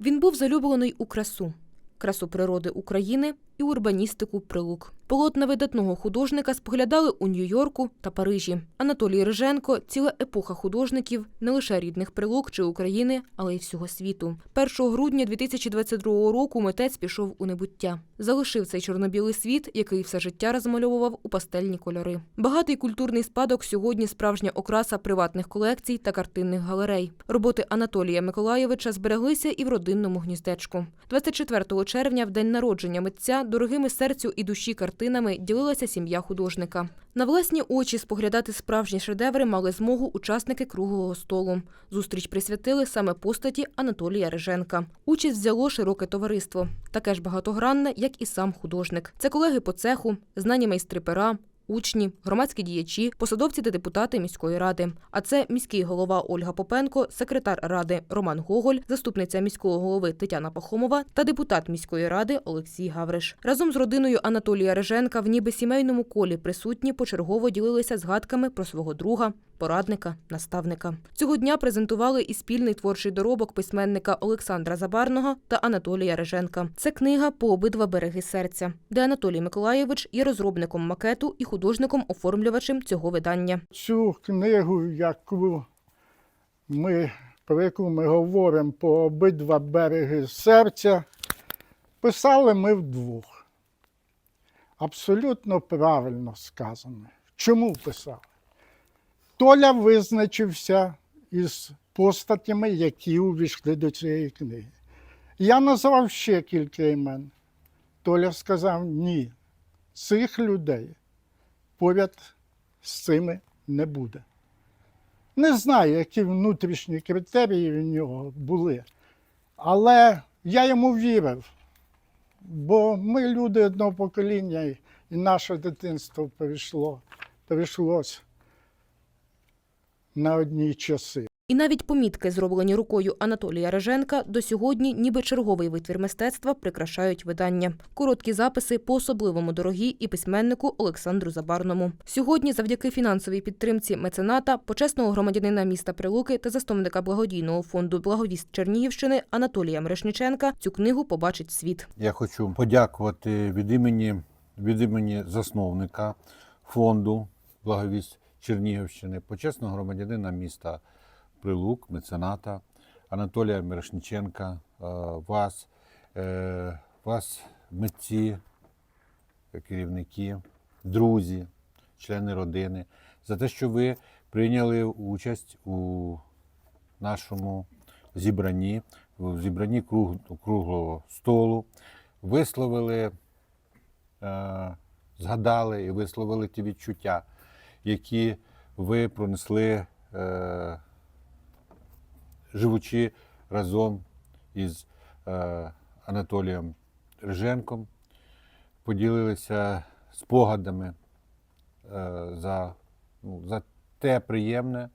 Він був залюблений у красу, красу природи України і урбаністику прилук. Полотна видатного художника споглядали у Нью-Йорку та Парижі. Анатолій Риженко ціла епоха художників не лише рідних прилук чи України, але й всього світу. 1 грудня 2022 року митець пішов у небуття. Залишив цей чорно-білий світ, який все життя розмальовував у пастельні кольори. Багатий культурний спадок сьогодні справжня окраса приватних колекцій та картинних галерей. Роботи Анатолія Миколаєвича збереглися і в родинному гніздечку. 24 червня, в день народження митця, дорогими серцю і душі картинами ділилася сім'я художника. На власні очі споглядати справжні шедеври мали змогу учасники круглого столу. Зустріч присвятили саме постаті Анатолія Риженка. Участь взяло широке товариство, таке ж багатогранне, як і сам художник. Це колеги по цеху, знані майстри пера, учні, громадські діячі, посадовці та депутати міської ради. А це міський голова Ольга Попенко, секретар ради Роман Гоголь, заступниця міського голови Тетяна Пахомова та депутат міської ради Олексій Гавриш. Разом з родиною Анатолія Реженка в ніби сімейному колі присутні почергово ділилися згадками про свого друга. Порадника, наставника цього дня презентували і спільний творчий доробок письменника Олександра Забарного та Анатолія Реженка. Це книга по обидва береги серця, де Анатолій Миколаєвич є розробником макету і художником-оформлювачем цього видання. Цю книгу, яку ми, про яку ми говоримо по обидва береги серця, писали ми вдвох. Абсолютно правильно сказано. Чому писали? Толя визначився із постатями, які увійшли до цієї книги. Я назвав ще кілька імен. Толя сказав: ні, цих людей поряд з цими не буде. Не знаю, які внутрішні критерії в нього були, але я йому вірив, бо ми люди одного покоління, і наше дитинство перейшло, перейшлось на одні часи. І навіть помітки, зроблені рукою Анатолія Реженка, до сьогодні, ніби черговий витвір мистецтва, прикрашають видання. Короткі записи по особливому дорогі і письменнику Олександру Забарному. Сьогодні, завдяки фінансовій підтримці мецената, почесного громадянина міста Прилуки та засновника благодійного фонду Благовіст Чернігівщини Анатолія Мирошниченка, цю книгу побачить світ. Я хочу подякувати від імені, від імені засновника фонду Благовість Чернігівщини, почесного громадянина міста Прилук, мецената Анатолія Мирошниченка, е, вас, е, вас, митці, керівники, друзі, члени родини, за те, що ви прийняли участь у нашому зібранні, в зібранні круг, круглого столу, висловили, е, згадали і висловили ті відчуття, які ви пронесли, живучи разом із е, Анатолієм Риженком, поділилися спогадами е, за, ну, за те приємне,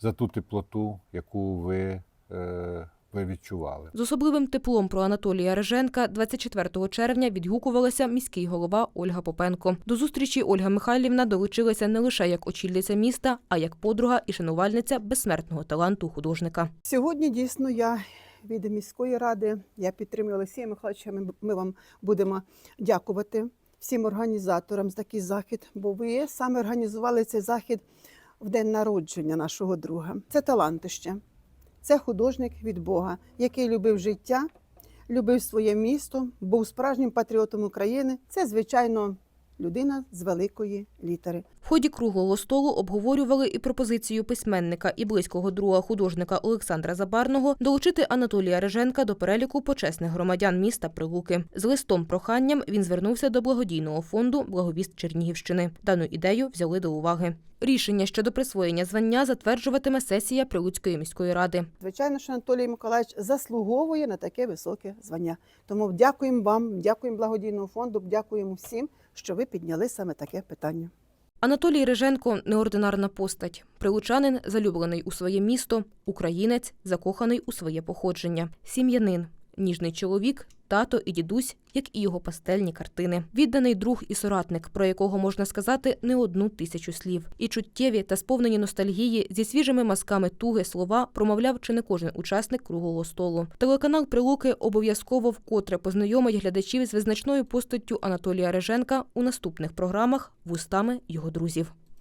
за ту теплоту, яку ви, е, ви відчували. З особливим теплом про Анатолія Реженка 24 червня відгукувалася міський голова Ольга Попенко. До зустрічі Ольга Михайлівна долучилася не лише як очільниця міста, а як подруга і шанувальниця безсмертного таланту художника. Сьогодні дійсно я від міської ради, я підтримую Олексія Михайловича. Ми, ми вам будемо дякувати всім організаторам за такий захід, бо ви саме організували цей захід в день народження нашого друга. Це талантище, це художник від Бога, який любив життя, любив своє місто, був справжнім патріотом України. Це, звичайно, людина з великої літери. В ході круглого столу обговорювали і пропозицію письменника і близького друга художника Олександра Забарного долучити Анатолія Реженка до переліку почесних громадян міста Прилуки. З листом проханням він звернувся до благодійного фонду Благовіст Чернігівщини. Дану ідею взяли до уваги. Рішення щодо присвоєння звання затверджуватиме сесія Прилуцької міської ради. Звичайно, що Анатолій Миколаївич заслуговує на таке високе звання. Тому дякуємо вам, дякуємо благодійному фонду, дякуємо всім, що ви підняли саме таке питання. Анатолій Риженко неординарна постать. Прилучанин, залюблений у своє місто, українець, закоханий у своє походження, сім'янин, ніжний чоловік, тато і дідусь, як і його пастельні картини. Відданий друг і соратник, про якого можна сказати не одну тисячу слів. І чуттєві та сповнені ностальгії зі свіжими мазками туги слова промовляв чи не кожен учасник круглого столу. Телеканал Прилуки обов'язково вкотре познайомить глядачів з визначною постаттю Анатолія Реженка у наступних програмах вустами його друзів.